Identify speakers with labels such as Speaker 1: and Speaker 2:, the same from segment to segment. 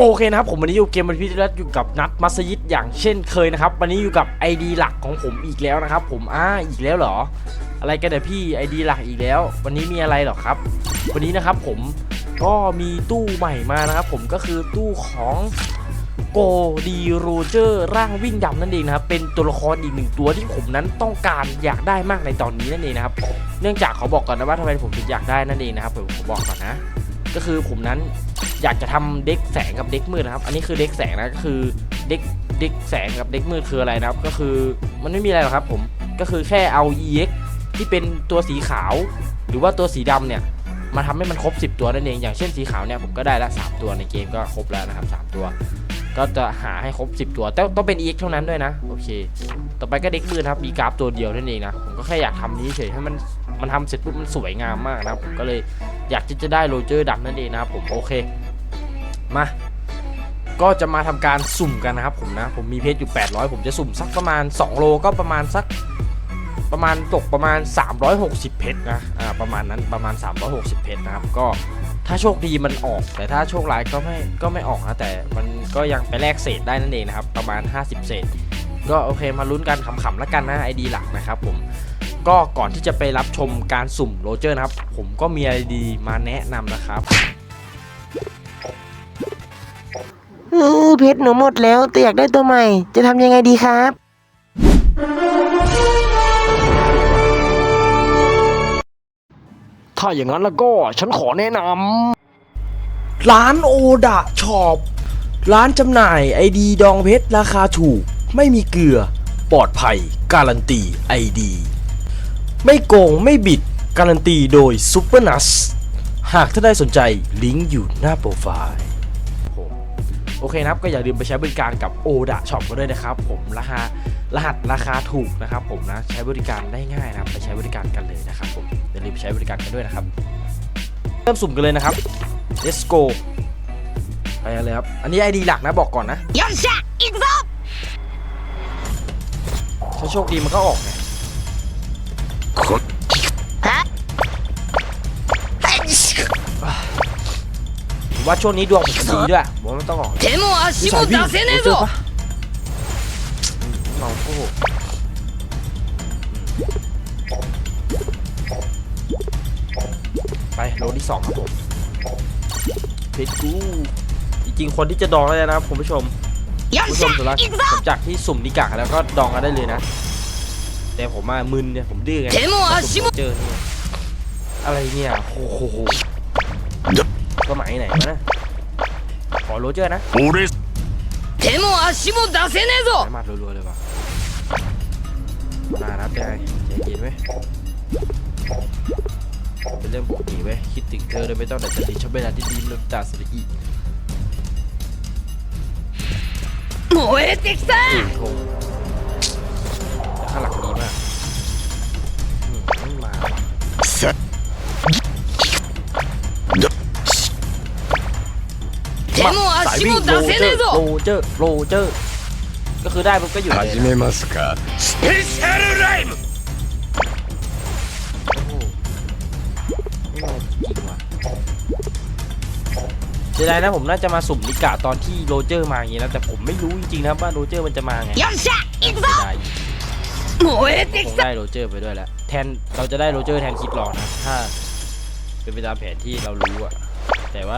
Speaker 1: โอเคนะครับผมวันนี้อยู่เกมวันพิธีรัตอยู่กับนัดมัสยิดอย่างเช่นเคยนะครับวันนี้อยู่กับ ID หลักของผมอีกแล้วนะครับ ผมอ่าอีกแล้วเหรอ อะไรกันเดี๋ยพี่ ID หลักอีกแล้ว วันนี้มีอะไรหรอครับ วันนี้นะครับผมก็มีตู้ใหม่มานะครับ ผมก็คือตู้ของโกดีโรเจอร์ร่างวิ่งดำนั่นเองนะครับเป็นตัวละครอีกหนึ่งตัวที่ผมนั้นต้องการอยากได้มากในตอนนี้นั่นเองนะครับเนื่องจากขอบอกก่อนนะว่าทำไมผมถึงอยากได้นั่นเองนะครับผมขอบอกก่อนนะ ก็คือผมนั้น อยากจะทำเด็กแสงกับเด็กมืดนะครับ อันนี้คือเด็กแสงนะก็คือเด็กเด็กแสงกับเด็กมืดคืออะไรนะครับ ก็คือมันไม่มีอะไรหรอกครับผมก็คือแค่เอา EX ที่เป็นตัวสีขาว หรือว่าตัวสีดำเนี่ยมาทำให้มันครบ 10 ตัวนั่นเอง อย่างเช่นสีขาวเนี่ยผมก็ได้ละ3ตัวในเกมก็ครบแล้วนะครับ 3 ตัว ก็จะหาให้ครบ 10 ตัว แต่ต้องเป็น EX เท่านั้นด้วยนะโอเค ต่อไปก็เด็กมืดครับมีกราฟตัวเดียวนั่นเองนะผมก็แค่อยากทำนี้เฉยให้มันมันทำเสร็จปุ๊บมันสวยงามมากนะครับผมก็เลยอยากที่จะได้โรเจอร์ดำนั่นเองนะครับผมโอเค มา ก็จะมาทำการสุ่มกันนะครับผมนะ ผมมีเพชรอยู่ 800 ผมจะสุ่มสักประมาณ 2 โลก็ประมาณสักประมาณตกประมาณ 360 เพชรนะ อ่า ประมาณนั้นประมาณ 360 เพชรนะครับ ก็ถ้าโชคดีมันออก แต่ถ้าโชคร้ายก็ไม่ก็ไม่ออกนะ แต่มันก็ยังไปแลกเศษได้นั่นเองนะครับ ประมาณ 50 เศษ ก็โอเคมาลุ้นกันขำๆแล้วกันนะไอดีหลักนะครับผม ก็ก่อนที่จะไปรับชมการสุ่มโรเจอร์นะครับ ผมก็มีอะไรดีมาแนะนำนะครับ
Speaker 2: เออเพชรหนูหมดแล้วแต่อยากได้ตัวใหม่ จะทำยังไงดีครับ
Speaker 1: ถ้าอย่างนั้นแล้วก็ฉันขอแนะนำร้านโอดะช็อปร้านจำหน่ายไอดีดองเพชรราคาถูก ไม่มีเกลือ ปลอดภัย การันตีไอดี ไม่โกงไม่บิด การันตีโดยซูเปอร์นัสหากถ้าได้สนใจลิงก์อยู่หน้าโปรไฟล์ผม โอเคนะครับ ก็อย่าลืมไปใช้บริการกับโอดะช็อปกันด้วยนะครับ ผมราคารหัสราคาถูกนะครับ ผมนะใช้บริการได้ง่ายนะครับไปใช้บริการกันเลยนะครับผมอย่าลืมใช้บริการกันด้วยนะครับ เริ่มสุ่มกันเลยนะครับ let's go ไปเลยครับ อันนี้ไอดีหลักนะบอกก่อนนะ
Speaker 3: ยอนชะอีกรอบ
Speaker 1: ถ้าโชคดีมันก็ออกไง ว่าช่วงนี้ดวงผมดีด้วยผมไม่ต้องออก
Speaker 3: เดโมอาชิโม
Speaker 1: ดาเซเนโซสองอไปโลที่สองครับผมเพชรกูจริงๆคนที่จะดองได้นะครับคุณผู้ชมผู้ชมสุ
Speaker 3: ด
Speaker 1: ละจากที่สุ่มนิกะแล้วก็ดองกันได้เลยนะ แต่ผมมามึนเนี่ยผมดื้อไงเจอเนี่ยอะไรเนี่ยโอ้โห สมัยไหนวะนะขอโรเจอร์นะ
Speaker 3: 手も足も出せねえぞ
Speaker 1: สามารถรัวๆเลยว่ะน่ารับใจใจเย็นไว้ยเป็นเรื่องปกติเว้ยคิดถึงเธอโดยไม่ต้องแต่จะติชอบเวลาที่ดีมันตาสลิอี
Speaker 3: 燃えてきた
Speaker 1: โอ้
Speaker 3: 手も
Speaker 1: สาย
Speaker 3: 足
Speaker 1: วิ่ง
Speaker 3: も
Speaker 1: โร
Speaker 3: 出せ
Speaker 1: เจ
Speaker 3: ね
Speaker 1: อ
Speaker 3: え
Speaker 1: ร์โร
Speaker 3: ぞ
Speaker 1: เจอร์โรเจอร์ก็คือได้มันก็อยู่เลย
Speaker 4: 始
Speaker 1: นะ
Speaker 4: めますかスペシャルライブ
Speaker 1: โอ้โหไม่มาจริงว่ะเสียดายนะผมน่าจะมาสุ่มนิกะตอนที่โรเจอร์มาอย่างงี้นะแต่ผมไม่รู้จริงๆนะว่าโรเจอร์มันจะมาไง
Speaker 3: よっしゃ行く
Speaker 1: เสี
Speaker 3: ぞ
Speaker 1: ยดาย
Speaker 3: 燃えて
Speaker 1: ค
Speaker 3: き
Speaker 1: ง
Speaker 3: た
Speaker 1: ได้โรเจอร์ไปด้วยแหละแทนเราจะได้โรเจอร์แทนคิดรอนะถ้า เป็นไปตามแผนที่เรารู้อะแต่ว่า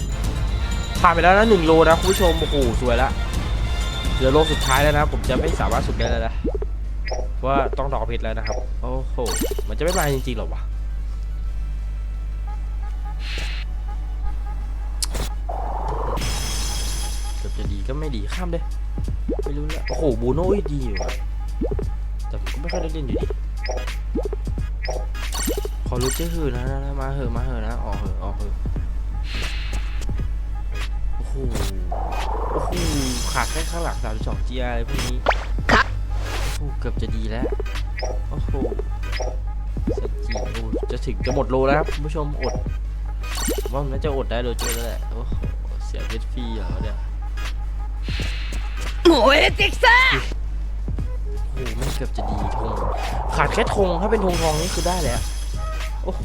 Speaker 1: ผ่านไปแล้วนะหนึ่งโลนะคุณผู้ชมโอ้โหสวยละเหลือโลสุดท้ายแล้วนะผมจะไม่สามารถสุดได้แล้วนะว่าต้องดอกเพชรแล้วนะครับโอ้โหมันจะไม่มาจริงๆหรอวะเกือบจะดีก็ไม่ดีข้ามเลยไม่รู้แล้วโอ้โหบูโน่ดีอยู่แต่ผมก็ไม่ค่อยได้เล่นอยู่ดีขอรู้ชื่อหือนะนะนะมาเหอะมาเหอะนะออกเหอะออกเหอะ โอ้โห โอ้โหขาดแค่ข้างหลัง32 GR อะไรพวกนี้
Speaker 3: か
Speaker 1: โอ้โหเกือบจะดีแล้ว โอ้โหเซนจีโอ้จะถึงจะหมดโลแล้วครับคุณผู้ชมอดผมว่ามันน่าจะอดได้โรเจอร์แล้วแหละ โอ้โห เสียเพชรฟรีเหรอเนี่ย
Speaker 3: 燃えてきた
Speaker 1: โอ้โหไม่งเกือบจะดีธงขาดแค่ธงถ้าเป็นธงทองนี่คือได้แล้ว โอ้โห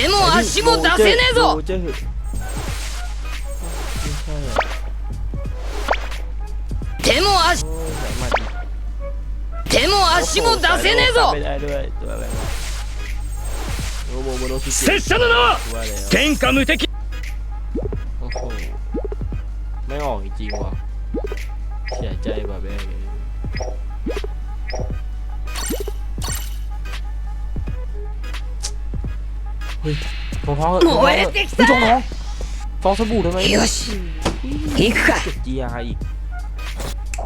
Speaker 3: でも足も出せねえぞ。でも足手も足も出せねえぞ。
Speaker 4: 拙者の名は天下無敵，
Speaker 1: ฮ้ยทองทองเหอะทองทอง
Speaker 3: 燃
Speaker 1: เห
Speaker 3: え
Speaker 1: อะ
Speaker 3: てき
Speaker 1: เฮ้ยทองท
Speaker 3: た
Speaker 1: องฟองสบู่ทำไม
Speaker 3: よし行くか
Speaker 1: เจ็ดจีอาอีก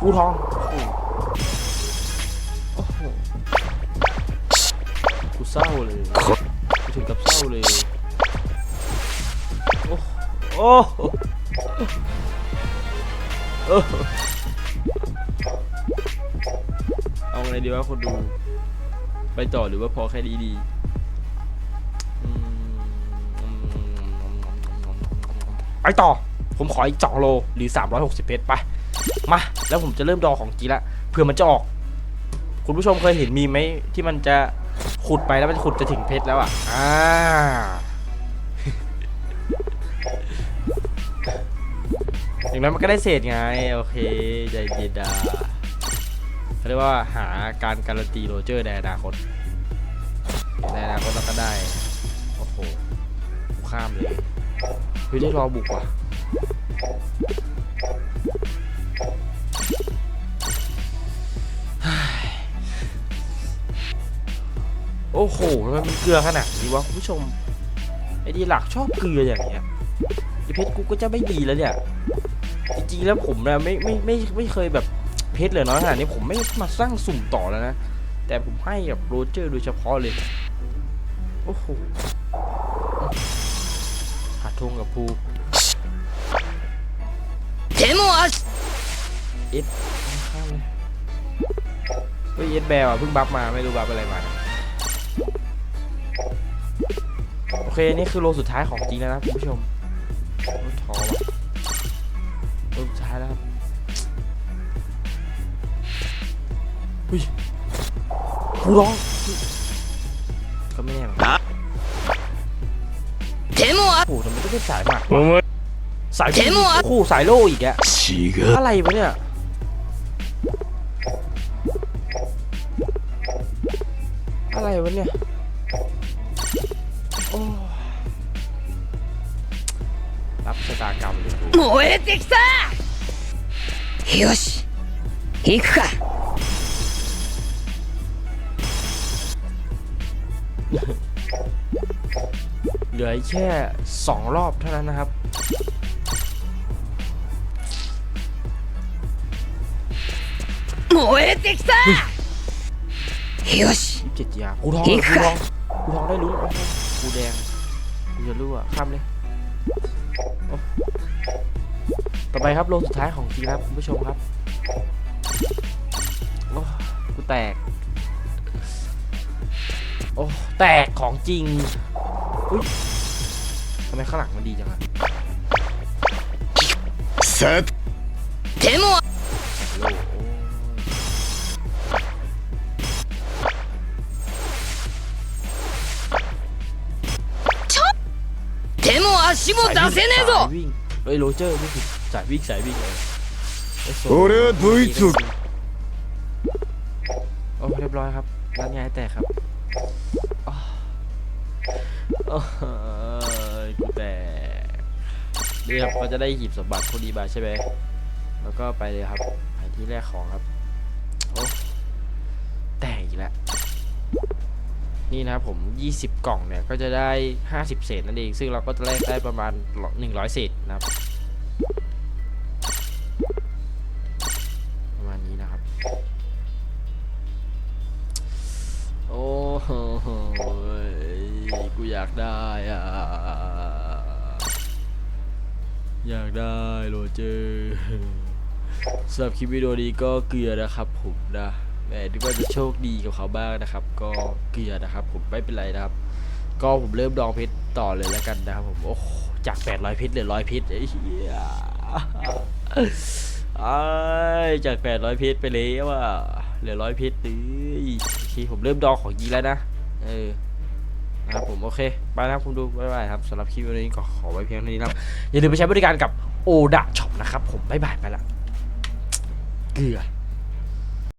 Speaker 1: กูทองโอ้โหกูเศร้าเลยกูถึงกับเศร้าเลยโอ้โอ้โหโอ้โหเอาไงดีวะคนดู ไปต่อหรือว่าพอแค่นี้ดี ไปต่อ ผมขออีก 2 โลหรือ 360 เพชรไป มา แล้วผมจะเริ่มดอของจริงละเผื่อมันจะออก คุณผู้ชมเคยเห็นมีไหมที่มันจะขุดไปแล้วมันขุดจะถึงเพชรแล้วอะ อ่า อย่างนั้นมันก็ได้เศษไง โอเค ใจเย็นดาเขาเรียกว่าหาการการันตีโรเจอร์ในอนาคตในอนาคตเราก็ได้ โอ้โหข้ามเลย เฮ้ยได้รอบุกว่ะโอ้โหทำไมมันเกลือขนาดนี้วะคุณผู้ชม ไอ้ดีหลักชอบเกลืออย่างเงี้ยไอ้เพชรกูก็จะไม่ดีแล้วเนี่ย จริงๆแล้วผมนะไม่ไม่ไม่ไม่เคยแบบเพชรเลยเนาะขนาดนี้ผมไม่มาสร้างสุ่มต่อแล้วนะ แต่ผมให้กับโรเจอร์โดยเฉพาะเลย โอ้โห งกับภู
Speaker 3: เทโม
Speaker 1: อัสอิดข้เฮ้ยอิดแบวอะเพิ่งบัฟมาไม่รู้บัฟอะไรมาโอเคนี่คือโลสุดท้ายของจริงแล้วนะคุณผู้ชมท้ทอโล่ใช่แล้วครับอุ้ยกูร้องก็ไม่แน่หรอกัน ไมต้องเป็นสายหมัด
Speaker 4: お前
Speaker 1: สาย
Speaker 3: เทมอ่ะ
Speaker 1: คู่สายโลอีกอะ
Speaker 4: 違う
Speaker 1: อะไรวะเนี่ย อะไรวะเนี่ย โอ้รับชะตากรรมเลยกู
Speaker 3: 燃えてきたよし行くか
Speaker 1: เห ลือแค่ 2 รอบเท่านั้นนะครับ
Speaker 3: โมเอติกซ่าよし
Speaker 1: ยี่สิเจ็ดยากูทอง
Speaker 3: กู
Speaker 1: ทองกูทองได้รู้กูแดงกูจะรั่ะข้ามเลยต่อไปครับโลสุดท้ายของจริงครับคุณผู้ชมครับโอ้กูแตก โอ้แตกของจริง อุ้ยทำไมข้างหลังมันดีจังอะ
Speaker 4: さて
Speaker 3: 手も
Speaker 1: โลโอ้ย
Speaker 3: 手も足も出せねえぞ
Speaker 1: สายวิ่งเฮ้ยโรเจอร์ไม่ผิดสายวิ่งสายวิ่งเลยเอ้ยโซ
Speaker 4: 俺はドイツを
Speaker 1: โอ้เรียบร้อยครับร้านยายแตกครับอ้าวโอ้ ยกูแตกนี่ครับเขาจะได้หีบสมบัติพอดีมาใช่ไหมแล้วก็ไปเลยครับไปที่แรกของครับโอ้แตกอีกแล้วนี่นะครับผม 20 กล่องเนี่ย ก็จะได้ 50 เศษนั่นเอง ซึ่งเราก็จะแลกได้ประมาณ 100 เศษนะครับ อยากได้อะ อยากได้โรเจอร์สำหรับคลิปวิดีโอนี้ก็เกลือนะครับผมนะแหมที่ว่าจะโชคดีกับเขาบ้างนะครับ ก็เกลือนะครับผมไม่เป็นไรนะครับ ก็ผมเริ่มดองเพชรต่อเลยแล้วกันนะครับผมโอ้จาก 800 เพชรเหลือ 100 เพชรไอ้เหี้ยไอ้จาก 800 เพชรไปเลยว่าเหลือ 100 เพชรเลโอเคผมเริ่มดองของยีแล้วนะ เออ นะครับผมโอเคไปนะครับคุณดูบ๊ายบายครับสำหรับคลิปวันนี้ก็ขอไว้เพียงเท่านี้นะครับอย่าลืมไปใช้บริการกับโอดะช็อปนะครับผมบ๊ายบายไปละเกลือ